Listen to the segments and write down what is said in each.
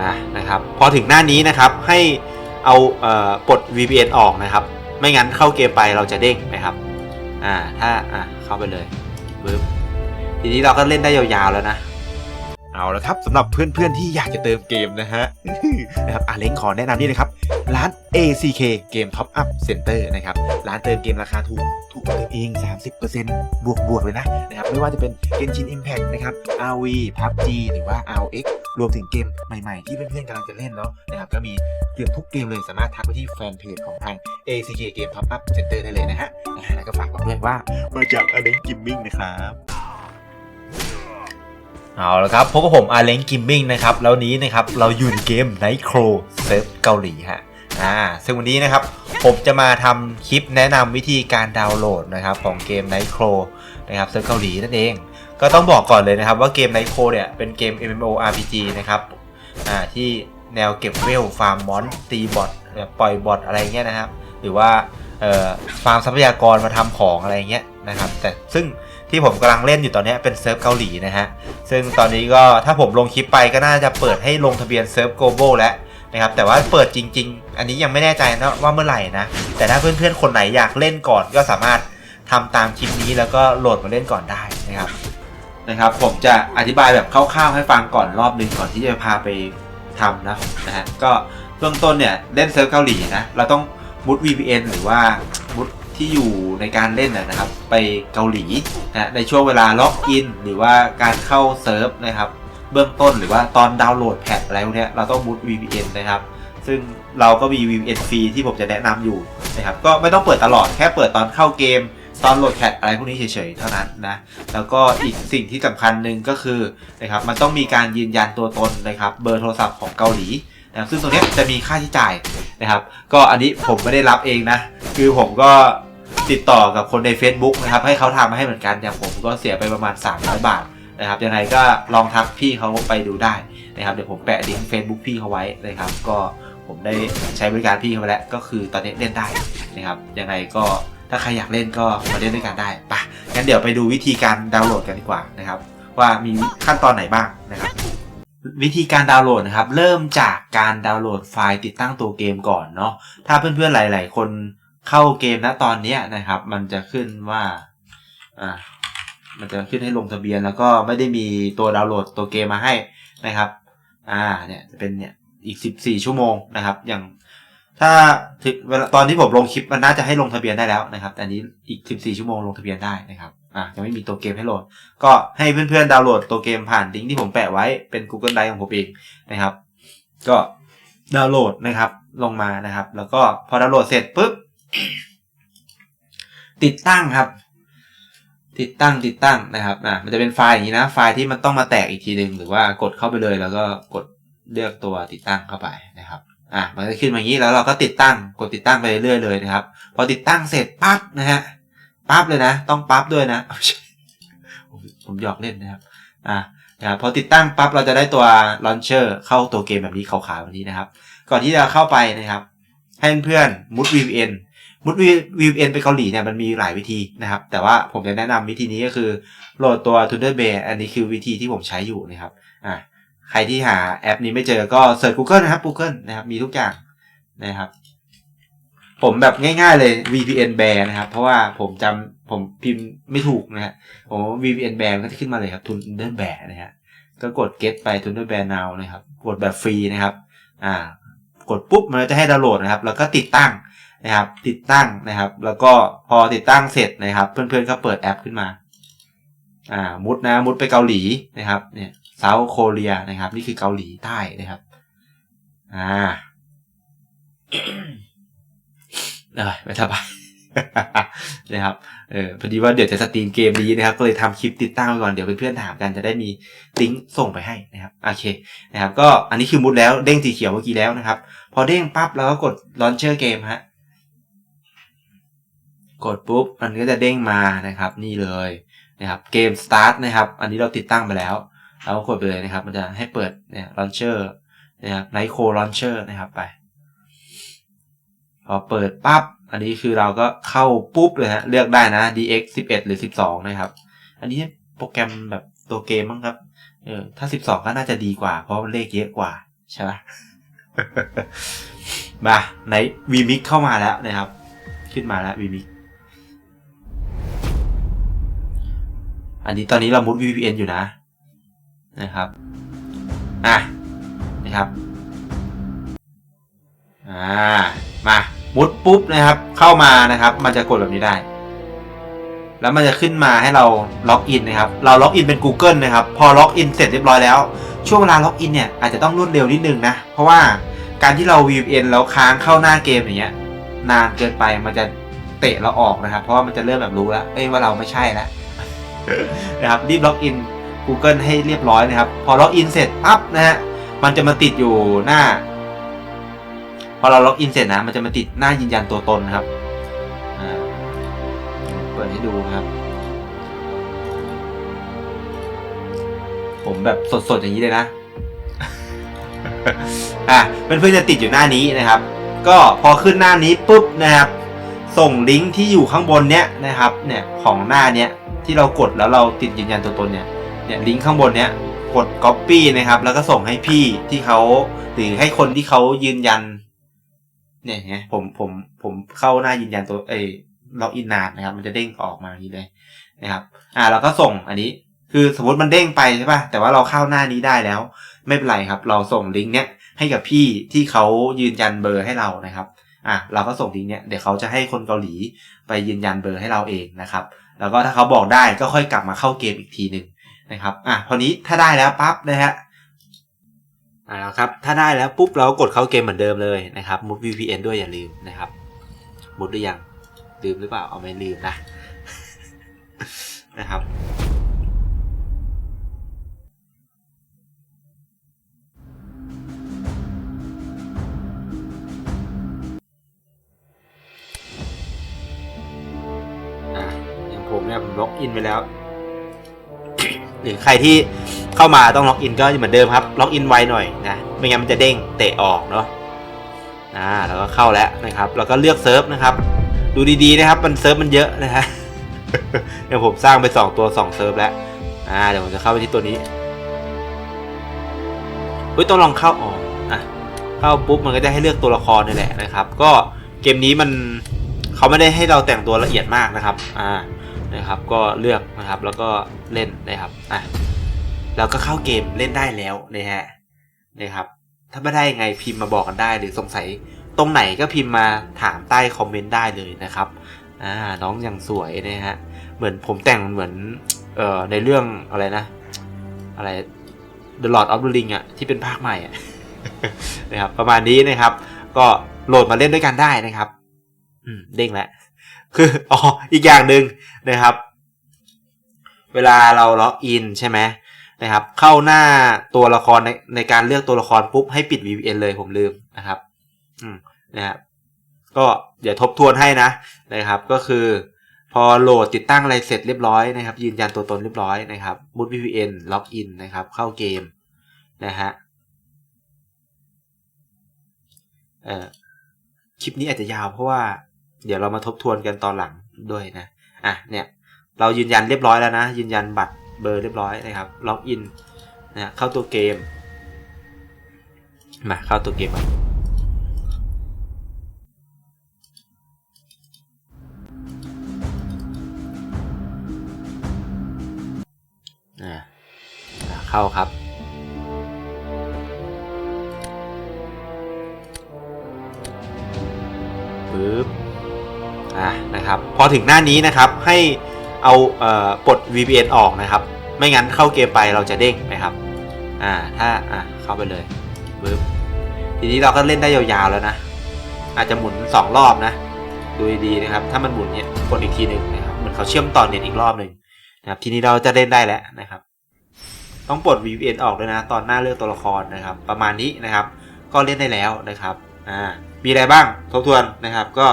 อะนะครับพอถึงหน้านี้นะครับให้เอาเอ่อปลด VPN ออกนะครับ ไม่งั้นเข้าเกมไปเราจะเด้งนะครับอ่าถ้าอะเข้าไปเลยปึ๊บทีนี้เราก็เล่นได้ยาวๆแล้วนะเอาละครับสำหรับเพื่อนๆที่อยากจะเติมเกมนะฮะนะครับอาเล้งขอแนะนำนี่นะครับ ร้าน ACK เกม Top Up Center นะครับ ร้านเติมเกมราคาถูก ถูกกว่าเดิมเอง 30%บวกบวกๆเลยนะนะครับ ไม่ว่าจะเป็น Genshin Impact นะครับ RV PUBG หรือว่า RX รวมถึงเกมใหม่ๆ ที่เพื่อนๆกำลังจะเล่นเนาะนะครับก็มีเกือบทุกเกมเลยสามารถทักไปที่แฟนเพจของทาง ACK เกม Top Up Center ได้เลยนะฮะแล้วก็ฝากบอกด้วยว่ามาจากอเล้งกิมมิ่งนะครับเอาละครับพบกับผมอาเล้งกิมมิ่งนะครับแล้วนี้นะครับเราอยู่ในเกม Night Crow เซิร์ฟเกาหลีฮะอ่าซึ่งวันนี้นะครับผมจะมาทำคลิปแนะนำวิธีการดาวน์โหลดนะครับของเกม Night Crow นะครับเซิร์ฟเกาหลีนั่นเอง ก็ต้องบอกก่อนเลยนะครับว่าเกม Night Crow เนี่ยเป็นเกม MMORPG นะครับอ่าที่แนวเก็บเวลฟาร์มมอนตีบอทปล่อยบอทอะไรเงี้ยนะครับ หรือว่าเอ่อฟาร์มทรัพยากรมาทำของอะไรเงี้ยนะครับ แต่ซึ่งที่ผมกำลังเล่นอยู่ตอนนี้เป็นเซิร์ฟเกาหลีนะฮะ ซึ่งตอนนี้ก็ถ้าผมลงคลิปไปก็น่าจะเปิดให้ลงทะเบียนเซิร์ฟโกลบอลแล้วนะครับ แต่ว่าเปิดจริง ๆ อันนี้ยังไม่แน่ใจนะว่าเมื่อไหร่นะ แต่ถ้าเพื่อนๆคนไหนอยากเล่นก่อนก็สามารถทำตามคลิปนี้แล้วก็โหลดมาเล่นก่อนได้นะครับ นะครับ ผมจะอธิบายแบบคร่าวๆให้ฟังก่อนรอบหนึงก่อนที่จะพาไปทำนะนะฮะก็เบื้องต้นเนี่ยเล่นเซิร์ฟเกาหลีนะเราต้องมุด VPN หรือว่ามุดที่อยู่ในการเล่นนะครับ ไปเกาหลีนะในช่วงเวลาล็อกอินหรือว่าการเข้าเซิร์ฟนะครับ เบื้องต้นหรือว่าตอนดาวน์โหลดแพทอะไรพวกเนี้ยเราต้องมุด VPN นะครับ ซึ่งเราก็มี VPN ฟรีที่ผมจะแนะนำอยู่นะครับก็ไม่ต้องเปิดตลอดแค่เปิดตอนเข้าเกม ตอนโหลดแพทอะไรพวกนี้เฉยๆเท่านั้นนะแล้วก็อีกสิ่งที่สำคัญหนึ่งก็คือนะครับมันต้องมีการยืนยันตัวตนนะครับเบอร์โทรศัพท์ของเกาหลีนะซึ่งตรงนี้จะมีค่าใช้จ่ายนะครับ ก็อันนี้ผมไม่ได้รับเองนะ คือผมก็ติดต่อกับคนใน Facebook นะครับ ให้เขาทำมาให้เหมือนกันอย่างผมก็เสียไปประมาณ 300 บาทนะครับยังไงก็ลองทักพี่เขาไปดูได้นะครับเดี๋ยวผมแปะลิงก์ Facebook พี่เขาไว้นะครับ ก็ผมได้ใช้บริการพี่เขาไปแล้วก็คือตอนนี้เล่นได้นะครับยังไงก็ ถ้าใครอยากเล่นก็มาเล่นด้วยกันได้ปะงั้นเดี๋ยวไปดูวิธีการดาวน์โหลดกันดีกว่านะครับ ว่ามีขั้นตอนไหนบ้างนะครับ วิธีการดาวน์โหลดนะครับ เริ่มจากการดาวน์โหลดไฟล์ติดตั้งตัวเกมก่อนเนาะถ้าเพื่อนๆหลาย ๆ คนเข้าเกมณตอนนี้นะครับ มันจะขึ้นว่าอ่ามันจะขึ้นให้ลงทะเบียนแล้วก็ไม่ได้มีตัวดาวน์โหลดตัวเกมมาให้นะครับ อ่า เนี่ยจะเป็นเนี่ยอีก 14 ชั่วโมงนะครับ อย่าง ถ้าถึงเวลาตอนที่ผมลงคลิปมันน่าจะให้ลงทะเบียนได้แล้วนะครับ แต่นี้อีก 14 ชั่วโมงลงทะเบียนได้นะครับ อ่ายังไม่มีตัวเกมให้โหลด ก็ให้เพื่อนๆดาวน์โหลดตัวเกมผ่านลิงก์ที่ผมแปะไว้เป็น Google Drive ของผมเองนะครับ ก็ดาวน์โหลดนะครับ ลงมานะครับ แล้วก็พอดาวน์โหลดเสร็จปุ๊บติดตั้งครับ ติดตั้งติดตั้งนะครับอะมันจะเป็นไฟล์อย่างนี้นะ ไฟล์ที่มันต้องมาแตกอีกทีหนึ่งหรือว่ากดเข้าไปเลย แล้วก็กดเลือกตัวติดตั้งเข้าไปนะครับ อะมันจะขึ้นมาอย่างนี้แล้วเราก็ติดตั้งกดติดตั้งไปเรื่อยๆเลยนะครับ พอติดตั้งเสร็จปั๊บนะฮะปั๊บเลยนะ ต้องปั๊บด้วยนะผมหยอกเล่นนะครับอะนะครับพอติดตั้งปั๊บเราจะได้ตัว launcher เข้าตัวเกมแบบนี้ขาวๆแบบนี้นะครับ ก่อนที่จะเข้าไปนะครับ ให้เพื่อนมุด VPN มุด VPN ไปเกาหลีเนี่ยมันมีหลายวิธีนะครับ แต่ว่าผมจะแนะนำวิธีนี้ก็คือโหลดตัว Thunderbird อันนี้คือวิธีที่ผมใช้อยู่นะครับอะ ใครที่หาแอปนี้ไม่เจอก็เสิร์ช Google นะครับ Google นะครับมีทุกอย่างนะครับ ผมแบบง่ายๆเลย VPN Bear นะครับ เพราะว่าผมจำผมพิมพ์ไม่ถูกนะฮะผม VPN Bear ก็จะขึ้นมาเลยครับ Thunderbird นะฮะก็กด get ไป Thunderbird now นะครับ กดแบบฟรีนะครับ อ่ากดปุ๊บมันจะให้ดาวน์โหลดนะครับ แล้วก็ติดตั้งนะครับ ติดตั้งนะครับ แล้วก็พอติดตั้งเสร็จนะครับ เพื่อนๆก็เปิดแอปขึ้นมา อ่า มุดนะ มุดไปเกาหลีนะครับ เนี่ย เซาท์โคเรียนะครับ นี่คือเกาหลีใต้นะครับ อ่าเอ้ยไม่สบายนะครับเออพอดีว่าเดี๋ยวจะสตรีมเกมนี้นะครับ ก็เลยทำคลิปติดตั้งไว้ก่อนเดี๋ยวเพื่อนๆถามกันจะได้มีลิงก์ส่งไปให้นะครับโอเคนะครับ ก็อันนี้คือมุดแล้วเด้งสีเขียวเมื่อกี้แล้วนะครับ พอเด้งปั๊บเราก็กด launcher เกมฮะกดปุ๊บมันก็จะเด้งมานะครับ นี่เลยนะครับเกม start นะครับ อันนี้เราติดตั้งไปแล้ว เราก็กดไปเลยนะครับ มันจะให้เปิดเนี่ย launcher นะครับ Nitro launcher นะครับไป พอเปิดปั๊บ อันนี้คือเราก็เข้าปุ๊บเลยฮะ เลือกได้นะ DX 11 หรือ 12 นะครับ อันนี้โปรแกรมแบบตัวเกมมั้งครับ เออ ถ้า 12 ก็น่าจะดีกว่า เพราะมันเลขเยอะกว่า ใช่ปะมาไหนวีมิกเข้ามาแล้วนะครับ ขึ้นมาแล้ววีมิกอันนี้ตอนนี้เรามุด VPN อยู่นะ นะครับ อะ นะครับ อ่า มามุดปุ๊บนะครับ เข้ามานะครับ มันจะกดแบบนี้ได้ แล้วมันจะขึ้นมาให้เราล็อกอินนะครับ เราล็อกอินเป็น Google นะครับ พอล็อกอินเสร็จเรียบร้อยแล้ว ช่วงเวลาล็อกอินเนี่ยอาจจะต้องรวดเร็วนิดนึงนะ เพราะว่าการที่เรา VPN แล้วค้างเข้าหน้าเกมอย่างเงี้ย นานเกินไปมันจะเตะเราออกนะครับ เพราะว่ามันจะเริ่มแบบรู้แล้ว เอ้ยว่าเราไม่ใช่แล้วนะครับรีบล็อกอิน Google ให้เรียบร้อยนะครับ พอล็อกอินเสร็จปั๊บนะฮะมันจะมาติดอยู่หน้า พอเราล็อกอินเสร็จนะ มันจะมาติดหน้ายืนยันตัวตนนะครับเปิดให้ดูครับ ผมแบบสดๆอย่างนี้เลยนะอะเพื่อนๆจะติดอยู่หน้านี้นะครับ ก็พอขึ้นหน้านี้ปุ๊บนะครับ ส่งลิงก์ที่อยู่ข้างบนเนี้ยนะครับ เนี่ยของหน้าเนี้ยที่เรากดแล้วเราติดยืนยันตัวตนเนี่ย เนี่ยลิงก์ข้างบนเนี้ยกด copy นะครับ แล้วก็ส่งให้พี่ที่เขาหรือให้คนที่เขายืนยัน เนี่ยไงผมผมผมเข้าหน้ายืนยันตัวเอล็อกอินนานนะครับ มันจะเด้งออกมาอย่างนี้เลยนะครับ อ่าเราก็ส่งอันนี้ คือสมมติมันเด้งไปใช่ป่ะแต่ว่าเราเข้าหน้านี้ได้แล้ว ไม่เป็นไรครับ เราส่งลิงก์เนี้ยให้กับพี่ที่เขายืนยันเบอร์ให้เรานะครับ อะเราก็ส่งลิงก์เนี้ยเดี๋ยวเขาจะให้คนเกาหลีไปยืนยันเบอร์ให้เราเองนะครับ แล้วก็ถ้าเขาบอกได้ก็ค่อยกลับมาเข้าเกมอีกทีหนึ่ง นะครับอะพอนี้ถ้าได้แล้วปั๊บนะฮะอ่าครับถ้าได้แล้วปุ๊บเรากดเข้าเกมเหมือนเดิมเลยนะครับมุด VPN ด้วยอย่าลืมนะครับมุดหรือยังลืมหรือเปล่าเอาไม่ลืมนะนะครับอะอย่างผมเนี่ยผมล็อกอินไปแล้ว หรือใครที่เข้ามาต้องล็อกอินก็เหมือนเดิมครับ ล็อกอินไวหน่อยนะไม่งั้นมันจะเด้งเตะออกเนาะอ่าแล้วก็เข้าแล้วนะครับ แล้วก็เลือกเซิร์ฟนะครับ ดูดีๆนะครับ มันเซิร์ฟมันเยอะนะฮะเดี๋ยวผมสร้างไปสองตัวสองเซิร์ฟแล้วอ่าเดี๋ยวผมจะเข้าไปที่ตัวนี้เฮ้ยต้องลองเข้าออกอะเข้าปุ๊บมันก็จะให้เลือกตัวละครนี่แหละนะครับ ก็เกมนี้มันเขาไม่ได้ให้เราแต่งตัวละเอียดมากนะครับ อ่า นะครับ ก็เลือกนะครับแล้วก็เล่นนะครับอะแล้วก็เข้าเกมเล่นได้แล้วนะฮะนะครับ ถ้าไม่ได้ยังไงพิมพ์มาบอกกันได้หรือสงสัยตรงไหนก็พิมพ์มาถามใต้คอมเมนต์ได้เลยนะครับอ่าน้องยังสวยนะฮะเหมือนผมแต่งเหมือนเอ่อในเรื่องอะไรนะ อะไร The Lord of the Ring อะที่เป็นภาคใหม่อะนะครับประมาณนี้นะครับ ก็โหลดมาเล่นด้วยกันได้นะครับ อืมเด้งแล้ว คืออ๋ออีกอย่างหนึ่งนะครับ เวลาเราล็อกอินใช่ไหมนะครับ เข้าหน้าตัวละครในในการเลือกตัวละครปุ๊บให้ปิด VPN เลยผมลืมนะครับ อืมนะครับก็เดี๋ยวทบทวนให้นะนะครับ ก็คือพอโหลดติดตั้งอะไรเสร็จเรียบร้อยนะครับ ยืนยันตัวตนเรียบร้อยนะครับมุด VPN ล็อกอินนะครับ เข้าเกมนะฮะเอ่อคลิปนี้อาจจะยาวเพราะว่า เดี๋ยวเรามาทบทวนกันตอนหลังด้วยนะ อะ เนี่ย เรายืนยันเรียบร้อยแล้วนะ ยืนยันบัตรเบอร์เรียบร้อยนะครับ ล็อกอินนะเข้าตัวเกม มาเข้าตัวเกมมาอะอะเข้าครับ ปึ๊บ อะนะครับพอถึงหน้านี้นะครับให้เอาเอ่อปลด VPN ออกนะครับ ไม่งั้นเข้าเกมไปเราจะเด้งนะครับอ่าถ้าอะเข้าไปเลยปึ๊บทีนี้เราก็เล่นได้ยาวๆแล้วนะ อาจจะหมุน 2 รอบนะ ดูดีๆนะครับ ถ้ามันหมุนเนี่ยกดอีกทีหนึ่งนะครับเหมือนเขาเชื่อมต่อเน็ตอีกรอบหนึ่งนะครับ ทีนี้เราจะเล่นได้แล้วนะครับ ต้องปลด VPN ออกด้วยนะ ตอนหน้าเลือกตัวละครนะครับ ประมาณนี้นะครับ ก็เล่นได้แล้วนะครับอ่ามีอะไรบ้างทบทวนนะครับ ก็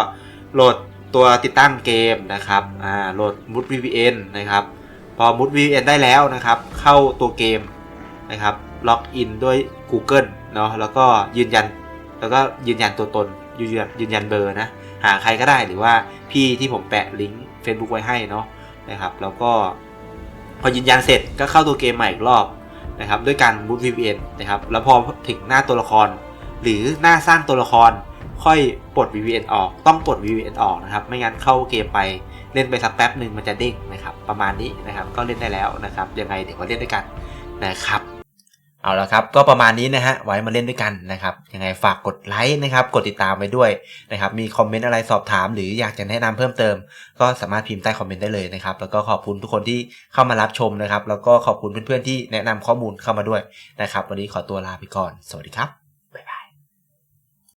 โหลด ตัวติดตั้งเกมนะครับอ่าโหลดมุด VPN นะครับพอมุด VPN ได้แล้วนะครับ เข้าตัวเกมนะครับล็อกอินด้วย Google เนาะแล้วก็ยืนยันแล้วก็ยืนยันตัวตนยืนยันยืนยันเบอร์นะหาใครก็ได้หรือว่าพี่ที่ผมแปะลิงก์ Facebook ไว้ให้เนาะนะครับแล้วก็พอยืนยันเสร็จก็เข้าตัวเกมใหม่อีกรอบนะครับด้วยการบูต VPN นะครับแล้วพอถึงหน้าตัวละคร หรือหน้าสร้างตัวละคร ค่อยปลด VPN ออก ต้องปลด VPN ออกนะครับ ไม่งั้นเข้าเกมไปเล่นไปสักแป๊บหนึ่งมันจะเด้งนะครับ ประมาณนี้นะครับ ก็เล่นได้แล้วนะครับ ยังไงเดี๋ยวมาเล่นด้วยกันนะครับ เอาละครับ ก็ประมาณนี้นะฮะ ไว้มาเล่นด้วยกันนะครับ ยังไงฝากกดไลค์นะครับ กดติดตามไปด้วยนะครับ มีคอมเมนต์อะไรสอบถาม หรืออยากจะแนะนำเพิ่มเติม ก็สามารถพิมพ์ใต้คอมเมนต์ได้เลยนะครับ แล้วก็ขอบคุณทุกคนที่เข้ามารับชมนะครับ แล้วก็ขอบคุณเพื่อนๆที่แนะนำข้อมูลเข้ามาด้วยนะครับ วันนี้ขอตัวลาไปก่อน สวัสดีครับ